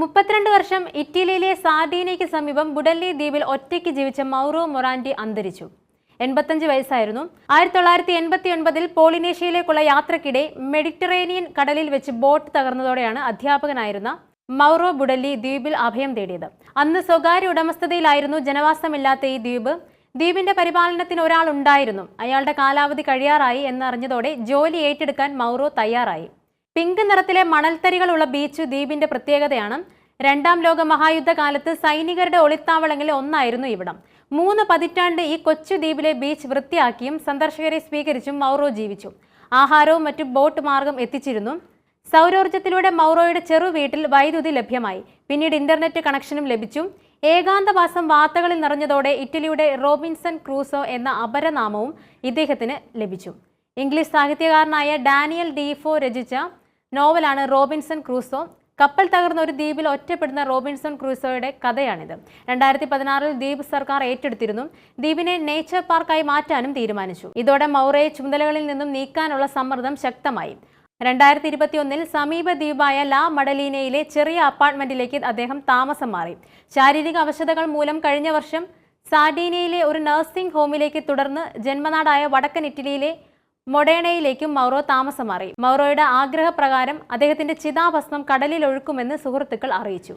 മുപ്പത്തിരണ്ട് വർഷം ഇറ്റലിയിലെ സാർഡീനയ്ക്ക് സമീപം ബുഡല്ലി ദ്വീപിൽ ഒറ്റയ്ക്ക് ജീവിച്ച മൗറോ മൊറാൻഡി അന്തരിച്ചു. എൺപത്തഞ്ച് വയസ്സായിരുന്നു. ആയിരത്തി തൊള്ളായിരത്തി എൺപത്തി ഒൻപതിൽ പോളിനേഷ്യയിലേക്കുള്ള യാത്രക്കിടെ മെഡിറ്ററേനിയൻ കടലിൽ വെച്ച് ബോട്ട് തകർന്നതോടെയാണ് അധ്യാപകനായിരുന്ന മൗറോ ബുഡല്ലി ദ്വീപിൽ അഭയം തേടിയത്. അന്ന് സ്വകാര്യ ഉടമസ്ഥതയിലായിരുന്നു ജനവാസമില്ലാത്ത ഈ ദ്വീപ്. ദ്വീപിന്റെ പരിപാലനത്തിന് ഒരാൾ ഉണ്ടായിരുന്നു. അയാളുടെ കാലാവധി കഴിയാറായി എന്നറിഞ്ഞതോടെ ജോലി ഏറ്റെടുക്കാൻ മൗറോ തയ്യാറായി. പിങ്ക് നിറത്തിലെ മണൽത്തരികളുള്ള ബീച്ച് ദ്വീപിന്റെ പ്രത്യേകതയാണ്. രണ്ടാം ലോക മഹായുദ്ധ കാലത്ത് സൈനികരുടെ ഒളിത്താവളങ്ങളിൽ ഒന്നായിരുന്നു ഇവിടം. മൂന്ന് പതിറ്റാണ്ട് ഈ കൊച്ചു ദ്വീപിലെ ബീച്ച് വൃത്തിയാക്കിയും സന്ദർശകരെ സ്വീകരിച്ചും മൗറോ ജീവിച്ചു. ആഹാരവും മറ്റു ബോട്ട് മാർഗം എത്തിച്ചിരുന്നു. സൗരോർജത്തിലൂടെ മൗറോയുടെ ചെറു വീട്ടിൽ വൈദ്യുതി ലഭ്യമായി. പിന്നീട് ഇന്റർനെറ്റ് കണക്ഷനും ലഭിച്ചു. ഏകാന്തവാസം വാർത്തകളിൽ നിറഞ്ഞതോടെ ഇറ്റലിയുടെ റോബിൻസൺ ക്രൂസോ എന്ന അപരനാമവും ഇദ്ദേഹത്തിന് ലഭിച്ചു. ഇംഗ്ലീഷ് സാഹിത്യകാരനായ ഡാനിയൽ ഡിഫോ രചിച്ച നോവലാണ് റോബിൻസൺ ക്രൂസോ കപ്പൽ തകർന്ന ഒരു ദ്വീപിൽ ഒറ്റപ്പെടുന്ന റോബിൻസൺ ക്രൂസോയുടെ കഥയാണിത്. രണ്ടായിരത്തി പതിനാറിൽ ദ്വീപ് സർക്കാർ ഏറ്റെടുത്തിരുന്നു. ദ്വീപിനെ നേച്ചർ പാർക്കായി മാറ്റാനും തീരുമാനിച്ചു. ഇതോടെ മൗറയെ ചുമതലകളിൽ നിന്നും നീക്കാനുള്ള സമ്മർദ്ദം ശക്തമായി. രണ്ടായിരത്തി ഇരുപത്തിയൊന്നിൽ സമീപ ദ്വീപായ ലാ മഡലീനയിലെ ചെറിയ അപ്പാർട്ട്മെന്റിലേക്ക് അദ്ദേഹം താമസം മാറി. ശാരീരിക അവശതകൾ മൂലം കഴിഞ്ഞ വർഷം സാഡീനയിലെ ഒരു നഴ്സിംഗ് ഹോമിലേക്ക് തുടർന്ന് ജന്മനാടായ വടക്കൻ ഇറ്റലിയിലെ മൊഡേണയിലേക്കും മൗറോ താമസം മാറി. മൗറോയുടെ ആഗ്രഹപ്രകാരം അദ്ദേഹത്തിന്റെ ചിതാഭസ്മം കടലിൽ ഒഴുക്കുമെന്ന് സുഹൃത്തുക്കൾ അറിയിച്ചു.